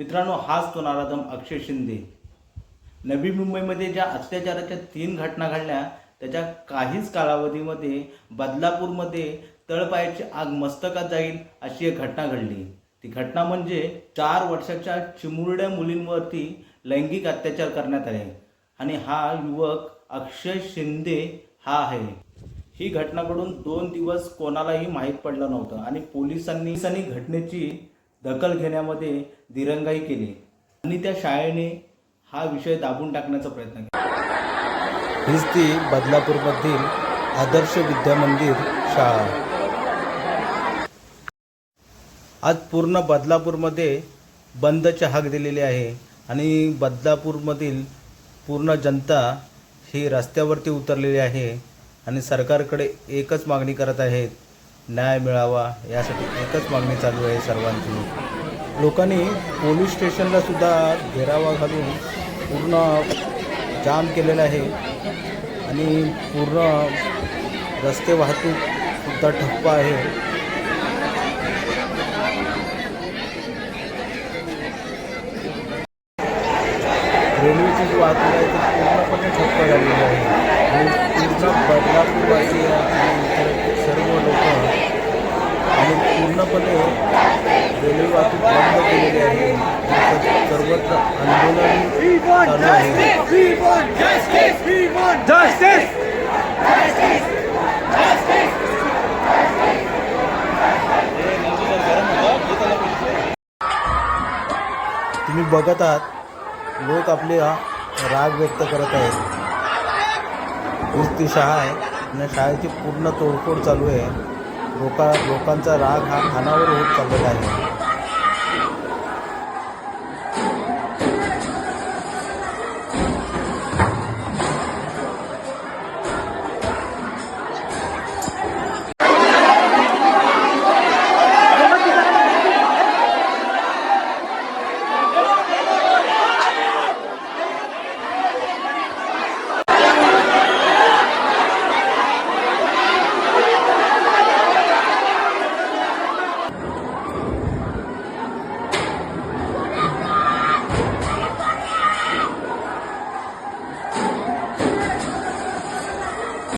मित्रांनो हाच तो नाराधम अक्षय शिंदे. नवी मुंबईमध्ये ज्या अत्याचाराच्या तीन घटना घडल्या त्याच्या काहीच कालावधीमध्ये बदलापूरमध्ये तळपायाची आग मस्तकात जाईल अशी एक घटना घडली. ती घटना म्हणजे चार वर्षाच्या चिमुरड्या मुलींवरती लैंगिक अत्याचार करण्यात आले आणि हा युवक अक्षय शिंदे हा आहे. ही घटना घडून दोन दिवस कोणालाही माहीत पडलं नव्हतं आणि पोलिसांनी घटनेची दखल घेण्यामध्ये दिरंगाई केली. आणि त्या शाळेने हा विषय दाबून टाकण्याचा प्रयत्न केला. हीच ती बदलापूरमधील आदर्श विद्यामंदिर शाळा. आज पूर्ण बदलापूरमध्ये बंदच्या हाक दिलेली आहे आणि बदलापूरमधील पूर्ण जनता ही रस्त्यावरती उतरलेली आहे आणि सरकारकडे एकच मागणी करत आहेत न्याय मिळावा यासाठी एकच मागणी चालू आहे सर्वांची. लोकांनी पोलीस स्टेशनला सुद्धा घेरावा घालून पूर्ण जाम केलेला आहे. आणि पूर्ण रस्ते वाहतूक सुद्धा ठप्प आहे. रेल्वेची जी वाहतूक आहे ती पूर्णपणे ठप्प झालेली आहे. आणि पूर्ण बदलापूरवासी आणि सर्व लोक आणि पूर्णपणे रेल्वे वाहतूक बंद केलेली आहे. सर्वत्र आंदोलन चालू आहे. तुम्ही बघत आहात लोक आपले राग व्यक्त करत आहेत. हीच ती शाळा आहे आणि शाळेची पूर्ण तोडफोड चालू आहे. लोका लोकांचा राग हा खानावर होत चाललेला आहे.